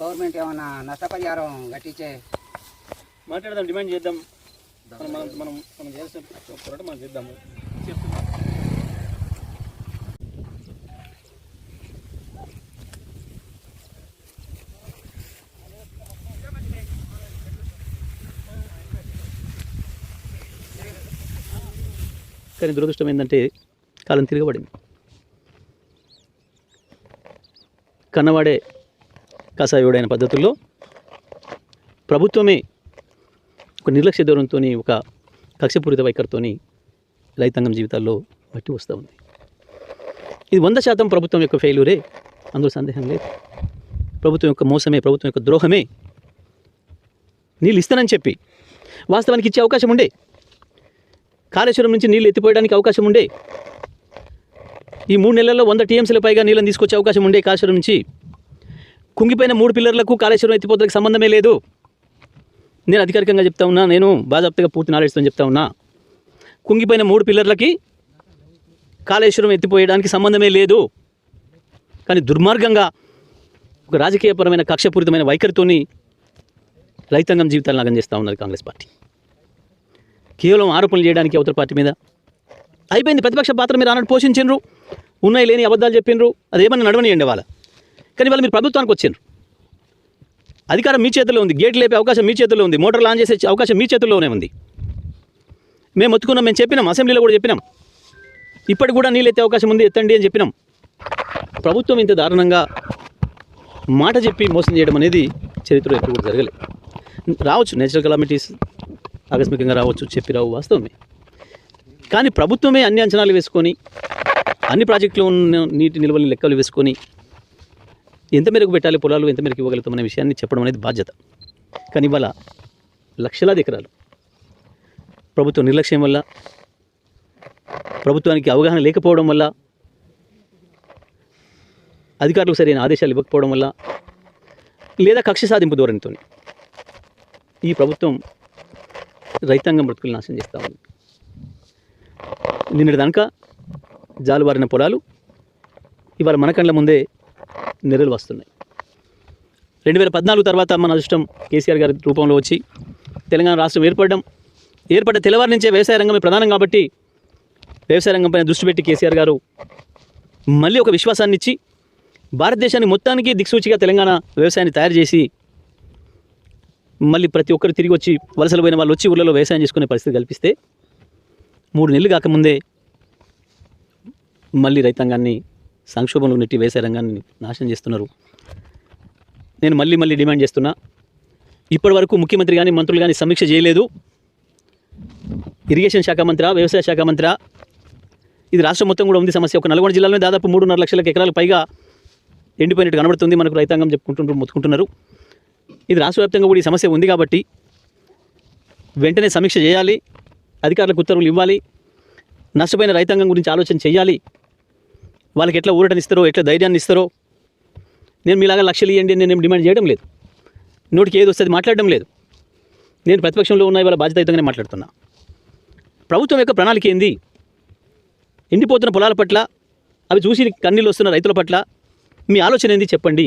Government ఏమైనా నష్టపరిహారం గట్టించే మాట్లాడదాం డిమాండ్ చేద్దాం. మనం మనం మనం చేసిన పోరాటం మనం చేద్దాము. కానీ దురదృష్టం ఏంటంటే కాలం తిరగబడింది. కన్నవాడే కసాయుడైన పద్ధతుల్లో ప్రభుత్వమే ఒక నిర్లక్ష్య ధోరణితో ఒక కక్షపూరిత వైఖరితోని రైతాంగం జీవితాల్లో మట్టి వస్తూ ఉంది. ఇది వంద శాతం ప్రభుత్వం యొక్క ఫెయిల్యూరే అందులో సందేహం లేదు. ప్రభుత్వం యొక్క మోసమే ప్రభుత్వం యొక్క ద్రోహమే నీళ్ళు ఇస్తానని చెప్పి వాస్తవానికి ఇచ్చే అవకాశం ఉండే. కాళేశ్వరం నుంచి నీళ్ళు ఎత్తిపోయడానికి అవకాశం ఉండే. ఈ మూడు నెలల్లో వంద టీఎంసీల పైగా నీళ్ళని తీసుకొచ్చే అవకాశం ఉండే కాళేశ్వరం నుంచి కుంగిపోయిన మూడు పిల్లర్లకు కాళేశ్వరం ఎత్తిపోతలకు సంబంధమే లేదు. నేను అధికారికంగా చెప్తా ఉన్నా నేను బాజాప్తగా పూర్తి నాలెడ్జ్తో చెప్తా ఉన్నా కుంగిపోయిన మూడు పిల్లర్లకి కాళేశ్వరం ఎత్తిపోయడానికి సంబంధమే లేదు. కానీ దుర్మార్గంగా ఒక రాజకీయపరమైన కక్షపూరితమైన వైఖరితోని రైతాంగం జీవితాలు నాగం చేస్తూ ఉన్నది కాంగ్రెస్ పార్టీ. కేవలం ఆరోపణలు చేయడానికి అవతల పార్టీ మీద అయిపోయింది. ప్రతిపక్ష పాత్ర మీరు అన్నట్టు పోషించిండ్రు ఉన్నాయి లేని అబద్ధాలు చెప్పిండ్రు అదేమన్నా నడవనియండి వాళ్ళ. కానీ వాళ్ళు మీరు ప్రభుత్వానికి వచ్చారు. అధికారం మీ చేతుల్లో ఉంది గేట్ లేపే అవకాశం మీ చేతిలో ఉంది మోటార్ లాంచ్ చేసే అవకాశం మీ చేతుల్లోనే ఉంది. మేము ఒత్తుకున్నాం మేము చెప్పినాం అసెంబ్లీలో కూడా చెప్పినాం. ఇప్పటికి కూడా నీళ్ళు ఎత్తే అవకాశం ఉంది ఎత్తండి అని చెప్పినాం. ప్రభుత్వం ఇంత దారుణంగా మాట చెప్పి మోసం చేయడం అనేది చరిత్రలో ఎప్పుడు కూడా జరగలేదు. రావచ్చు నేచురల్ కలామిటీస్ ఆకస్మికంగా రావచ్చు చెప్పి రావు వాస్తవమే. కానీ ప్రభుత్వమే అన్ని అంచనాలు వేసుకొని అన్ని ప్రాజెక్టులు ఉన్న నీటి నిల్వలు లెక్కలు వేసుకొని ఎంత మేరకు పెట్టాలి పొలాలు ఎంత మేరకు ఇవ్వగలుగుతాం అనే విషయాన్ని చెప్పడం అనేది బాధ్యత. కానీ ఇవాళ లక్షలాది ఎకరాలు. ప్రభుత్వ నిర్లక్ష్యం వల్ల ప్రభుత్వానికి అవగాహన లేకపోవడం వల్ల అధికారులకు సరైన ఆదేశాలు ఇవ్వకపోవడం వల్ల లేదా కక్ష సాధింపు ధోరణితో ఈ ప్రభుత్వం రైతాంగం బ్రతుకులు నాశనం చేస్తూ ఉంది. నిన్నటి దానిక జాలువారిన పొలాలు ఇవాళ మన కళ్ళ ముందే నెరలు వస్తున్నాయి. రెండు వేల పద్నాలుగు తర్వాత మన అదృష్టం కేసీఆర్ గారి రూపంలో వచ్చి తెలంగాణ రాష్ట్రం ఏర్పడడం. ఏర్పడ్డ తెల్లవారి నుంచే వ్యవసాయ రంగమే ప్రధానం కాబట్టి వ్యవసాయ రంగంపైన దృష్టి పెట్టి కేసీఆర్ గారు మళ్ళీ ఒక విశ్వాసాన్ని ఇచ్చి భారతదేశాన్ని మొత్తానికి దిక్సూచిగా తెలంగాణ వ్యవసాయాన్ని తయారు చేసి మళ్ళీ ప్రతి ఒక్కరు తిరిగి వచ్చి వలసలు పోయిన వాళ్ళు వచ్చి ఊళ్ళలో వ్యవసాయం చేసుకునే పరిస్థితి కల్పిస్తే మూడు నెలలు కాకముందే మళ్ళీ రైతాంగాన్ని సంక్షోభంలో నెట్టి వ్యవసాయ రంగాన్ని నాశనం చేస్తున్నారు. నేను మళ్ళీ మళ్ళీ డిమాండ్ చేస్తున్నా. ఇప్పటి వరకు ముఖ్యమంత్రి కానీ మంత్రులు కానీ సమీక్ష చేయలేదు. ఇరిగేషన్ శాఖ మంత్రి వ్యవసాయ శాఖ మంత్రి. ఇది రాష్ట్రం మొత్తం కూడా ఉంది సమస్య. ఒక నల్గొండ జిల్లాలో దాదాపు మూడున్నర లక్షల ఎకరాలు పైగా ఎండిపోయినట్టు కనబడుతుంది మనకు రైతాంగం చెప్పుకుంటుంటారు మొత్తుకుంటున్నారు. ఇది రాష్ట్ర వ్యాప్తంగా కూడా ఈ సమస్య ఉంది కాబట్టి వెంటనే సమీక్ష చేయాలి. అధికారులకు ఉత్తర్వులు ఇవ్వాలి. నష్టపోయిన రైతాంగం గురించి ఆలోచన చేయాలి. వాళ్ళకి ఎట్లా ఊరటనిస్తారో ఎట్లా ధైర్యాన్ని ఇస్తారో నేను మీలాగా లక్షలు ఇవ్వండి నేను డిమాండ్ చేయడం లేదు. నోటికి ఏది వస్తుంది మాట్లాడడం లేదు. నేను ప్రతిపక్షంలో ఉన్న వాళ్ళ బాధ్యతయుతంగానే మాట్లాడుతున్నా. ప్రభుత్వం యొక్క ప్రణాళిక ఏంది? ఎండిపోతున్న పొలాల పట్ల అవి చూసి కన్నీళ్ళు వస్తున్న రైతుల పట్ల మీ ఆలోచన ఏంది చెప్పండి?